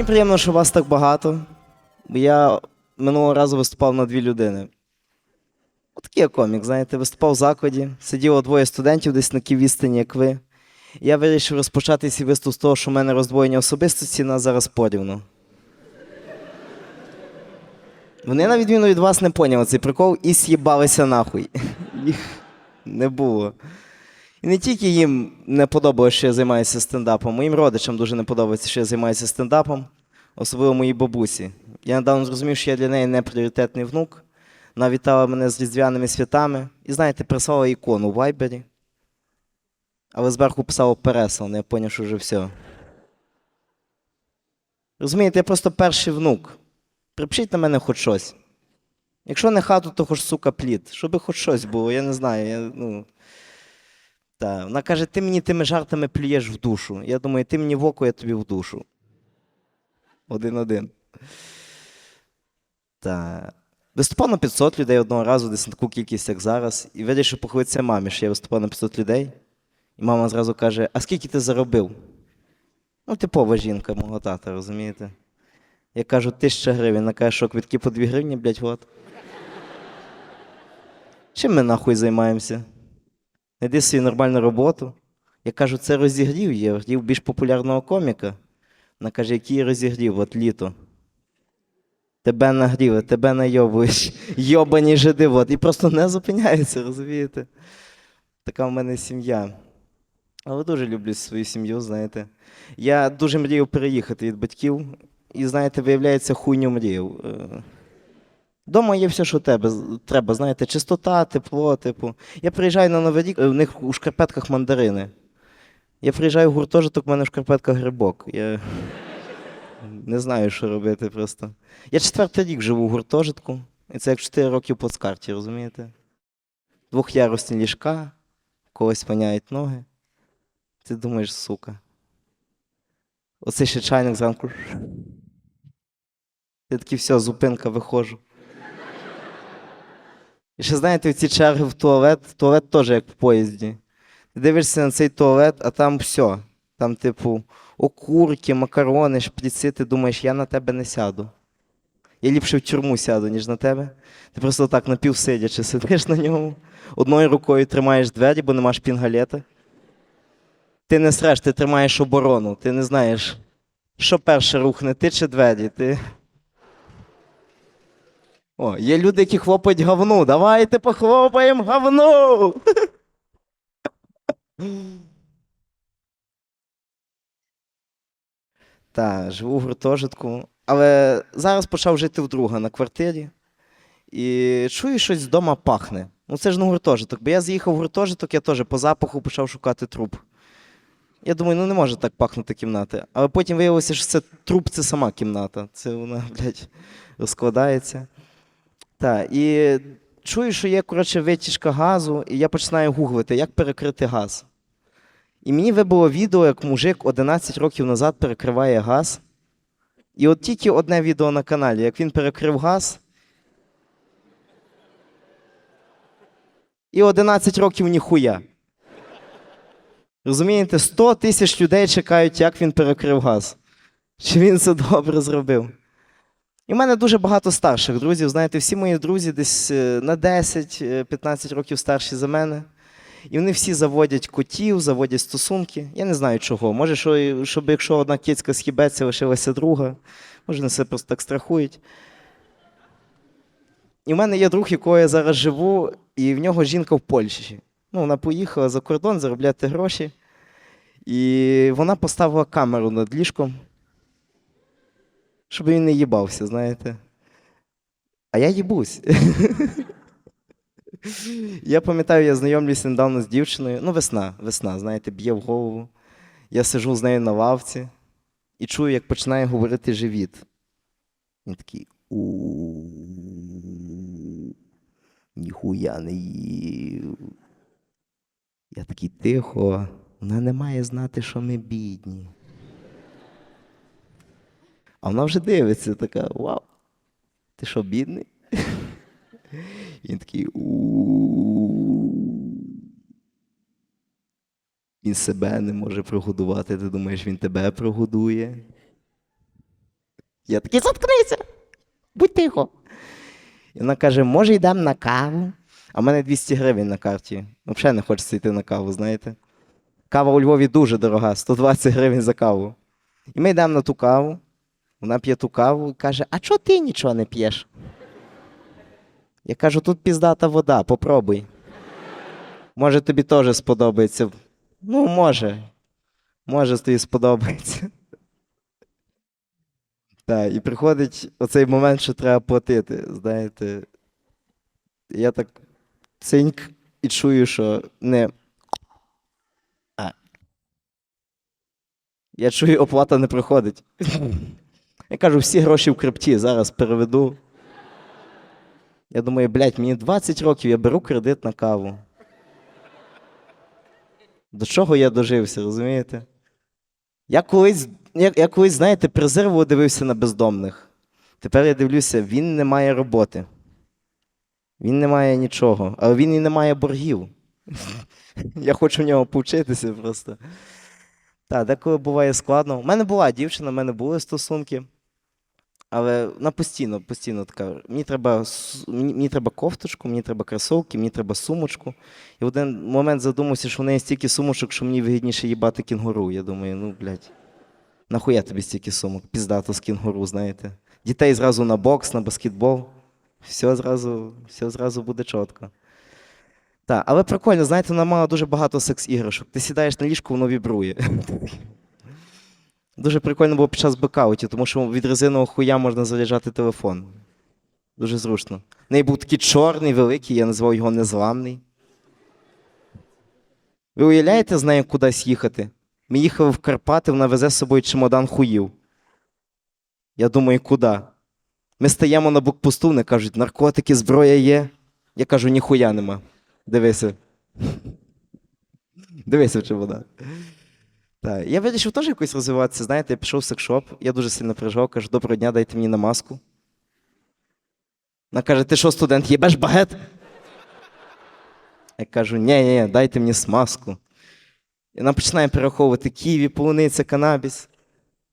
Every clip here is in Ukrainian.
Мені приємно, що вас так багато. Бо я минулого разу виступав на дві людини. Отакий я комік, знаєте, виступав в закладі, сиділо двоє студентів десь на ківістані, як ви. Я вирішив розпочати свій виступ з того, що в мене роздвоєння особистості на зараз порівну. Вони, на відміну від вас, не поняли цей прикол і з'їбалися нахуй. Їх не було. І не тільки їм не подобалося, що я займаюся стендапом, моїм родичам дуже не подобається, що я займаюся стендапом, особливо моїй бабусі. Я недавно зрозумів, що я для неї не пріоритетний внук. Вона вітала мене з різдвяними святами і, знаєте, прислала ікону в Вайбері. Але зверху писало переслане, я зрозумів, що вже все. Розумієте, я просто перший внук. Припишіть на мене хоч щось. Якщо не хату, то хоч сука плід. Щоби хоч щось було, я не знаю. Я, ну... Та. Вона каже, ти мені тими жартами плюєш в душу. Я думаю, ти мені в око, я тобі в душу. Один-один. Та. Виступав на 500 людей одного разу, десь на таку кількість, як зараз, і вирішив похвалитися мамі, що я виступав на 500 людей. І мама зразу каже: А скільки ти заробив? Ну, типова жінка мого тата, розумієте? Я кажу, тисяча гривень. Вона каже, що квитки по 2 гривні, блядь, от. Чим ми нахуй займаємося? Найди собі нормальну роботу. Я кажу, це розігрів є, розігрів більш популярного коміка. Вона каже, який розігрів, от літо. Тебе нагріли, тебе найобуєш, йобані жиди, от. І просто не зупиняється, розумієте? Така в мене сім'я. Але дуже люблю свою сім'ю, знаєте. Я дуже мріяв переїхати від батьків, і, знаєте, виявляється, хуйню мріяв. Е, Дома є все, що тебе треба, знаєте, чистота, тепло, типу. Я приїжджаю на Новий рік, е, в них у шкарпетках мандарини. Я приїжджаю в гуртожиток, в мене в шкарпетках грибок. Я не знаю, що робити просто. Я четвертий рік живу в гуртожитку, і це як 4 роки в плацкарті, розумієте? Двохярусні ліжка, когось воняють ноги. Ти думаєш, сука. Оцей ще чайник зранку. Я такий, все, зупинка, виходжу. І ще знаєте, ці черги в туалет, туалет теж як в поїзді. Ти дивишся на цей туалет, а там все. Там, типу, окурки, макарони, шприци, ти думаєш, я на тебе не сяду. Я ліпше в тюрму сяду, ніж на тебе. Ти просто так напівсидячи сидиш на ньому, одною рукою тримаєш двері, бо нема шпінгалета. Ти не среш, ти тримаєш оборону, ти не знаєш, що перше рухне, ти чи двері. Ти... О, є люди, які хлопають говну. Давайте похлопаємо говну. Так, живу в гуртожитку. Але зараз почав жити вдруга на квартирі. І чую, щось з дома пахне. Ну це ж не гуртожиток. Бо я з'їхав в гуртожиток, я теж по запаху почав шукати труп. Я думаю, ну не може так пахнути кімната. Але потім виявилося, що це труп це сама кімната. Це вона, блядь, розкладається. Так, і чую, що є, коротше, витяжка газу, і я починаю гуглити, як перекрити газ. І мені вибило відео, як мужик 11 років назад перекриває газ. І от тільки одне відео на каналі, як він перекрив газ. І 11 років ніхуя. Розумієте, 100 тисяч людей чекають, як він перекрив газ. Чи він це добре зробив? І в мене дуже багато старших друзів. Знаєте, всі мої друзі десь е, на 10-15 років старші за мене. І вони всі заводять котів, заводять стосунки. Я не знаю чого. Може, що, щоб якщо одна кицька схібеться, лишилася друга. Може, вони себе просто так страхують. І в мене є друг, якого я зараз живу, і в нього жінка в Польщі. Ну, вона поїхала за кордон заробляти гроші. І вона поставила камеру над ліжком, щоб він не їбався, знаєте. А я їбусь. Я пам'ятаю, я знайомлюся недавно з дівчиною. Ну, весна, весна, знаєте, б'є в голову. Я сижу з нею на лавці і чую, як починає говорити живіт. Він такий у ніхуя не їв. Я такий тихо, вона не має знати, що ми бідні. А вона вже дивиться, така: Вау, ти що, бідний? Він такий у Він себе не може прогодувати. Ти думаєш, він тебе прогодує? Я такий, заткнися, будь тихо. І вона каже: може, йдемо на каву? А в мене 200 гривень на карті. Взагалі не хочеться йти на каву, знаєте. Кава у Львові дуже дорога, 120 гривень за каву. І ми йдемо на ту каву. Вона п'є ту каву і каже: А чого ти нічого не п'єш? Я кажу, тут піздата вода, попробуй. Може, тобі теж сподобається. Ну, може. Може, тобі сподобається. Так, і приходить оцей момент, що треба платити. Знаєте, я так циньк і чую, що не. А. Я чую, оплата не приходить. Я кажу, всі гроші в крипті, зараз переведу. Я думаю, блядь, мені 20 років, я беру кредит на каву. До чого я дожився, розумієте? Я колись, я, я колись, знаєте, презирво дивився на бездомних. Тепер я дивлюся, він не має роботи. Він не має нічого, але він і не має боргів. Я хочу в нього повчитися просто. Так, деколи буває складно. У мене була дівчина, в мене були стосунки. Але вона постійно, постійно така. Мені треба, мені, мені треба кофточку, мені треба кросовки, мені треба сумочку. І в один момент задумався, що в неї стільки сумочок, що мені вигідніше їбати кінгуру. Я думаю, ну, блядь, нахуя тобі стільки сумок? Піздато з кінгуру, знаєте. Дітей зразу на бокс, на баскетбол. Все зразу, все зразу буде чітко. Так, але прикольно, знаєте, вона мала дуже багато секс-іграшок. Ти сідаєш на ліжку, воно вібрує. Дуже прикольно було під час бекауті, тому що від резинового хуя можна заряджати телефон. Дуже зручно. В неї був такий чорний, великий, я називав його незламний. Ви уявляєте з нею кудись їхати? Ми їхали в Карпати, вона везе з собою чемодан хуїв. Я думаю, куди? Ми стаємо на блокпосту, вони кажуть, наркотики, зброя є. Я кажу, ніхуя нема. Дивися. Дивися чемодан. Так, я вирішив теж якось розвиватися. Знаєте, я пішов в секшоп, я дуже сильно переживав, кажу, доброго дня, дайте мені намазку. Вона каже, ти що, студент, їбеш багет? Я кажу, ні, ні, дайте мені смазку. І вона починає перераховувати ківі, полуниця, канабіс.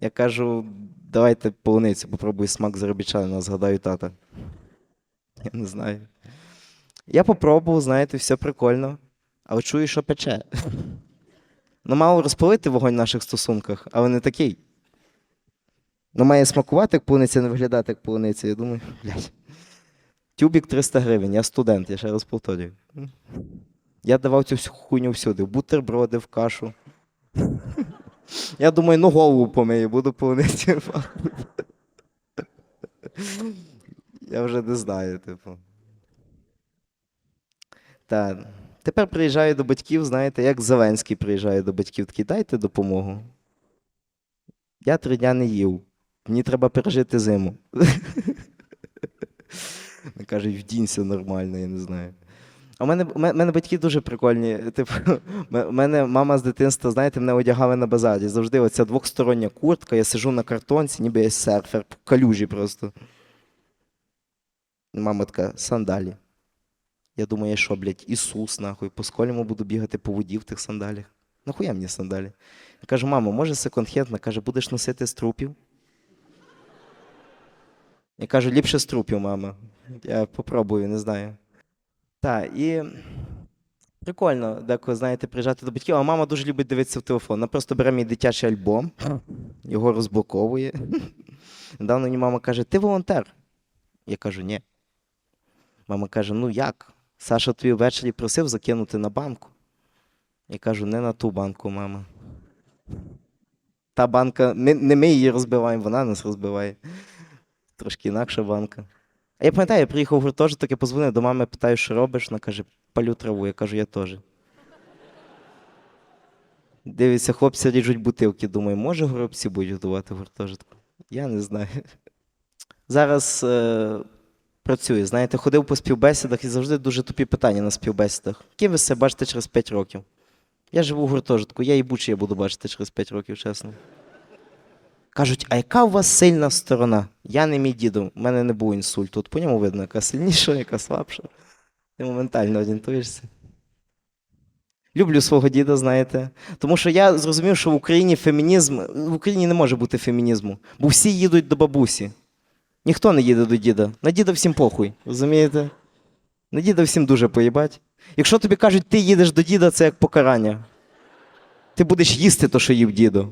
Я кажу, давайте полуницю, попробую смак заробітчанина, згадаю тата. Я не знаю. Я попробував, знаєте, все прикольно, але чую, що пече. Ну, мало розпалити вогонь в наших стосунках, але не такий. Ну, має смакувати як полуниця, не виглядати як полуниця. Я думаю, блядь. Тюбік 300 гривень, я студент, я ще раз повторюю. Я давав цю всю хуйню всюди, в бутерброди, в кашу. Я думаю, ну голову помию, буду полуниці. Я вже не знаю, типу. Так. Тепер приїжджаю до батьків, знаєте, як Зеленський приїжджає до батьків, такий, дайте допомогу. Я три дня не їв. Мені треба пережити зиму. Кажуть, вдінься нормально, я не знаю. А в мене, у мене, батьки дуже прикольні. Типу, у мене мама з дитинства, знаєте, мене одягали на базарі. Завжди оця двохстороння куртка, я сижу на картонці, ніби я серфер, в калюжі просто. Мама така, сандалі. Я думаю, що, блядь, Ісус, нахуй, по сколіму буду бігати по воді в тих сандалях. Нахуя мені сандалі? Я кажу, мамо, може секонд-хенд? Каже, будеш носити з трупів? Я кажу, ліпше з трупів, мама. Я попробую, не знаю. Так, і прикольно, деколи, знаєте, приїжджати до батьків, а мама дуже любить дивитися в телефон. Вона просто бере мій дитячий альбом, його розблоковує. Недавно мені мама каже, ти волонтер. Я кажу, ні. Мама каже: ну як? Саша тобі ввечері просив закинути на банку. Я кажу, не на ту банку, мама. Та банка, не, ми її розбиваємо, вона нас розбиває. Трошки інакша банка. А я пам'ятаю, я приїхав в гуртожиток, я позвонив до мами, питаю, що робиш. Вона каже, палю траву. Я кажу, я теж. Дивиться, хлопці ріжуть бутилки. Думаю, може горобці будуть готувати в гуртожитку? Я не знаю. Зараз е, працюю. Знаєте, ходив по співбесідах і завжди дуже тупі питання на співбесідах. Ким ви себе бачите через 5 років? Я живу в гуртожитку, я і бучі я буду бачити через 5 років, чесно. Кажуть, а яка у вас сильна сторона? Я не мій діду, у мене не був інсульту. От по ньому видно, яка сильніша, яка слабша. Ти моментально орієнтуєшся. Люблю свого діда, знаєте. Тому що я зрозумів, що в Україні фемінізм, в Україні не може бути фемінізму, бо всі їдуть до бабусі. Ніхто не їде до діда. На діда всім похуй, розумієте? На діда всім дуже поїбать. Якщо тобі кажуть, ти їдеш до діда, це як покарання. Ти будеш їсти то, що їв дідо.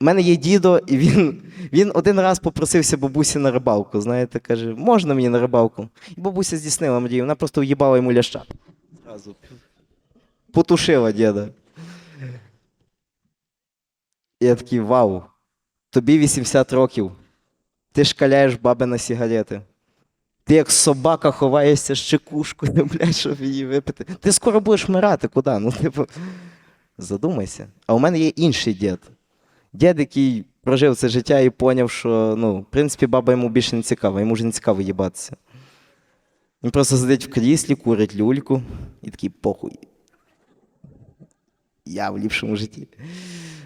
У мене є дідо, і він, він один раз попросився бабусі на рибалку. Знаєте, каже, можна мені на рибалку? І бабуся здійснила мрію, вона просто в'їбала йому ляща. Зразу. Потушила діда. Я такий, вау, тобі 80 років. Ти шкаляєш баби на сігарети. Ти як собака ховаєшся з чекушкою, блядь, щоб її випити. Ти скоро будеш вмирати, куди? Ну, типу, задумайся. А у мене є інший дід. Дід, який прожив це життя і поняв, що, ну, в принципі, баба йому більше не цікава, йому вже не цікаво їбатися. Він просто сидить в кріслі, курить люльку і такий похуй. Я в ліпшому житті.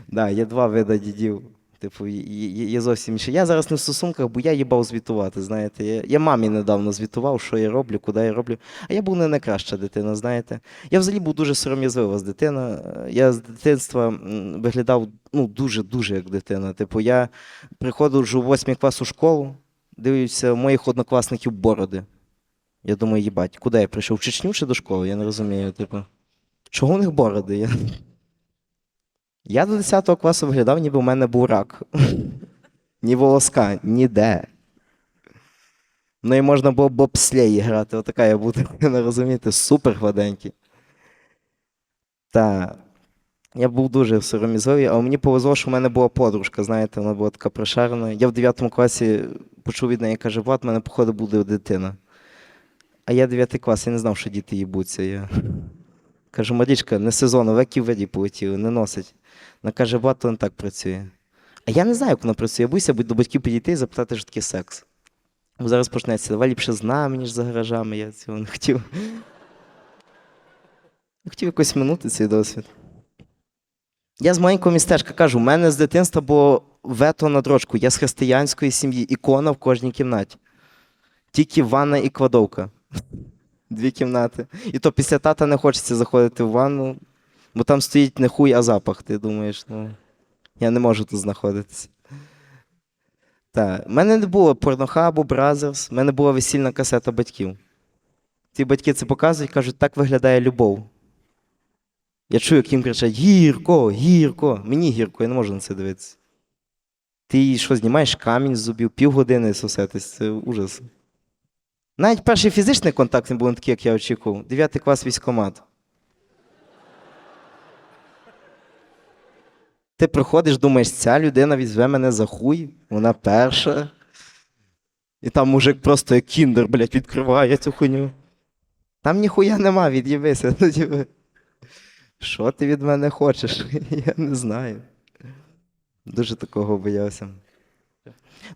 Да, є два види дідів. Типу, є, зовсім інше. Я зараз не в стосунках, бо я їбав звітувати. Знаєте, я, я мамі недавно звітував, що я роблю, куди я роблю. А я був не найкраща дитина, знаєте. Я взагалі був дуже сором'язлива з дитина. Я з дитинства виглядав ну, дуже-дуже як дитина. Типу, я приходив у восьмий клас у школу, дивлюся, моїх однокласників бороди. Я думаю, їбать, куди я прийшов? В Чечню чи до школи? Я не розумію. Типу, чого у них бороди? Я до 10 класу виглядав, ніби у мене був рак. Ні волоска, ніде. Ну і можна було бобслеї грати. Отака я буду, не розумієте, супер гладенький. Та я був дуже сором'язливий, а мені повезло, що в мене була подружка, знаєте, вона була така прошарена. Я в 9 класі почув від неї, каже, Влад, в мене, походу, буде дитина. А я 9 клас, я не знав, що діти їбуться. Я кажу, Марічка, не сезон, веки веді полетіли, не носить. Вона каже, Влад, то не так працює. А я не знаю, як воно працює. Я боюся до батьків підійти і запитати, що таке секс. Бо зараз почнеться, давай ліпше з нами, ніж за гаражами. Я цього не хотів. Хотів якось минути цей досвід. Я з маленького містечка кажу, у мене з дитинства було вето на дрочку. Я з християнської сім'ї, ікона в кожній кімнаті. Тільки ванна і кладовка. Дві кімнати. І то після тата не хочеться заходити в ванну, бо там стоїть не хуй, а запах. Ти думаєш, ну, я не можу тут знаходитися. Так, в мене не було порнохабу, Бразерс, в мене була весільна касета батьків. Ті батьки це показують, кажуть, так виглядає любов. Я чую, як їм кричать: гірко, гірко, мені гірко, я не можу на це дивитися. Ти що знімаєш камінь з зубів, півгодини сосетись, це ужас. Навіть перший фізичний контакт не був не такий, як я очікував. Дев'ятий клас військкомат. Ти приходиш, думаєш, ця людина візьме мене за хуй, вона перша. І там мужик просто як кіндер, блядь, відкриває цю хуйню. Там ніхуя нема, від'їбися. Ну, типу, Що ти від мене хочеш? Я не знаю. Дуже такого боявся.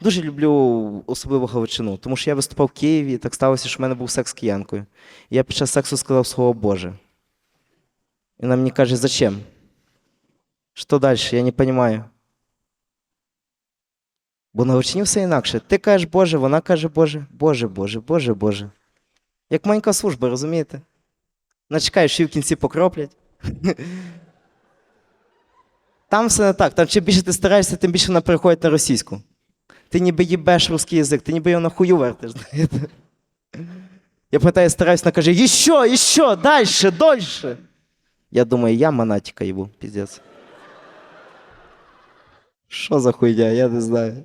Дуже люблю особливо Галичину, тому що я виступав в Києві, і так сталося, що в мене був секс з киянкою. Я під час сексу сказав слово Боже. І вона мені каже, зачем? Що далі? Я не розумію. Бо на Галичині все інакше. Ти кажеш Боже, вона каже Боже, Боже, Боже, Боже, Боже. Як маленька служба, розумієте? Начекаєш, що в кінці покроплять. Там все не так. Там чим більше ти стараєшся, тим більше вона переходить на російську. Ти ніби їбеш русський язик, ти ніби його на хую вертиш, знаєте. Я пам'ятаю, стараюсь, вона каже, іще, іще, дальше, дольше. Я думаю, я монатика їбу, піздець. Що за хуйня, я не знаю.